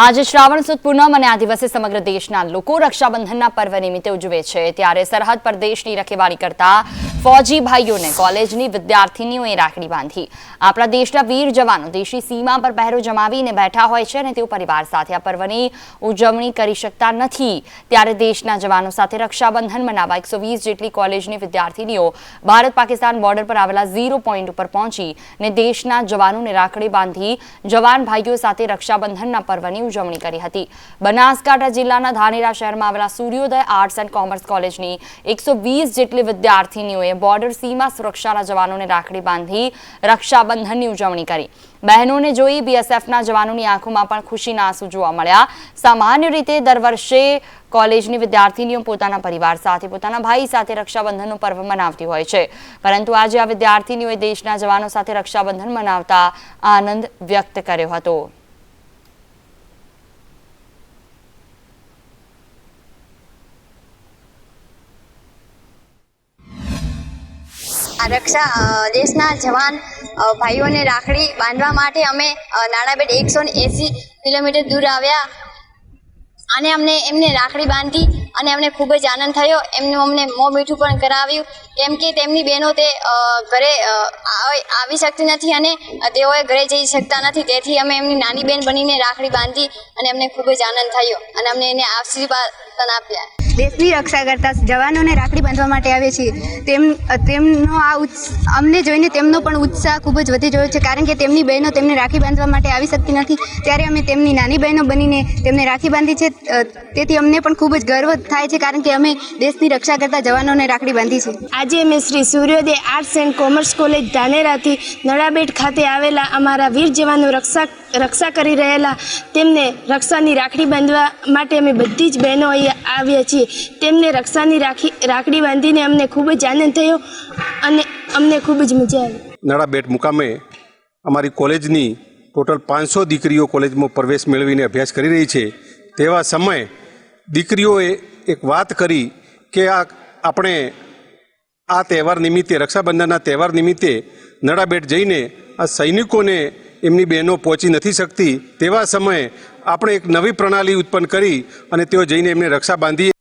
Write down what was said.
આજે શ્રાવણ સુદ પૂનમ અને આ સમગ્ર દેશના લોકો રક્ષાબંધનના પર્વ નિમિત્તે ઉજવે છે. ત્યારે સરહદ પર દેશની રખેવાળી કરતા ફૌજી ભાઈઓને કોલેજની વિદ્યાર્થીનીઓએ રાખડી બાંધી. આપણા દેશના વીર જવાનો દેશની સીમા પર પહેરો જમાવીને બેઠા હોય છે અને તેઓ પરિવાર સાથે આ પર્વની ઉજવણી કરી શકતા નથી. ત્યારે દેશના જવાનો સાથે રક્ષાબંધન મનાવવા એકસો જેટલી કોલેજની વિદ્યાર્થીનીઓ ભારત પાકિસ્તાન બોર્ડર પર આવેલા ઝીરો પોઈન્ટ ઉપર પહોંચી ને દેશના જવાનોને રાખડી બાંધી જવાન ભાઈઓ સાથે રક્ષાબંધનના પર્વની ઉજવણી કરી હતી. બનાસકાંઠા જિલ્લાના ધાનેરા શહેરમાં આવેલા સૂર્યોદય આર્ટ્સ એન્ડ કોમર્સ કોલેજની એકસો જેટલી વિદ્યાર્થીનીઓએ બોર્ડર સીમા સુરક્ષાના જવાનોને રાખડી બાંધી રક્ષાબંધનની ઉજવણી કરી. બહેનોને જોઈ બીએસએફના જવાનોની આંખોમાં પણ ખુશીના આંસુ જોવા મળ્યા. સામાન્ય રીતે દર વર્ષે કોલેજની વિદ્યાર્થીનીઓ પોતાના પરિવાર સાથે, પોતાના ભાઈ સાથે રક્ષાબંધનનો પર્વ મનાવતી હોય છે. પરંતુ આજે આ વિદ્યાર્થીનીઓએ દેશના જવાનો સાથે રક્ષાબંધન મનાવતા આનંદ વ્યક્ત કર્યો હતો. રક્ષા દેશના જવાન ભાઈઓને રાખડી બાંધવા માટે અમે નાણાબેટ એકસો ને એંસી કિલોમીટર દૂર આવ્યા. અને અમને, એમને રાખડી બાંધી અને અમને ખૂબ જ આનંદ થયો. એમનું અમને મોં મીઠું પણ કરાવ્યું. કેમ કે તેમની બહેનો તે ઘરે આવી શકતી નથી અને તેઓએ ઘરે જઈ શકતા નથી. તેથી અમે એમની નાની બહેન બનીને રાખડી બાંધી અને અમને ખૂબ જ આનંદ થયો અને અમને એને આશીર્વાદ પણ આપ્યા. દેશની રક્ષા કરતા જવાનોને રાખડી બાંધવા માટે આવે છે. તેમ, તેમનો આ અમને જોઈને તેમનો પણ ઉત્સાહ ખૂબ જ વધી રહ્યો છે. કારણ કે તેમની બહેનો તેમને રાખી બાંધવા માટે આવી શકતી નથી. ત્યારે અમે તેમની નાની બહેનો બનીને તેમને રાખી બાંધી છે. તેથી અમને પણ ખૂબ જ ગર્વ થાય છે કારણ કે અમે દેશની રક્ષા કરતા જવાનોને રાખડી બાંધી છે. આજે અમે Shri Suryoday arts and commerce college ધાનેરાથી Nadabet ખાતે આવેલા અમારા વીર જવાનો રક્ષા રક્ષા કરી રહેલા તેમને રક્ષાની રાખડી બાંધવા માટે અમે બધી જ બહેનો અહીંયા આવ્યા છીએ. તેમને રક્ષાની રાખી રાખડી બાંધીને અમને ખૂબ જ આનંદ થયો અને અમને ખૂબ જ મજા આવી. નડાબેટ મુકામે અમારી કોલેજની ટોટલ પાંચસો દીકરીઓ કોલેજમાં પ્રવેશ મેળવીને અભ્યાસ કરી રહી છે. તેવા સમયે દીકરીઓએ એક વાત કરી કે આ આપણે આ તહેવાર નિમિત્તે, રક્ષાબંધનના તહેવાર નિમિત્તે નડાબેટ જઈને આ સૈનિકોને એમની બહેનો પહોંચી નથી શકતી. તેવા સમયે આપણે એક નવી પ્રણાલી ઉત્પન્ન કરી અને તેઓ જઈને એમને રક્ષા બાંધીએ.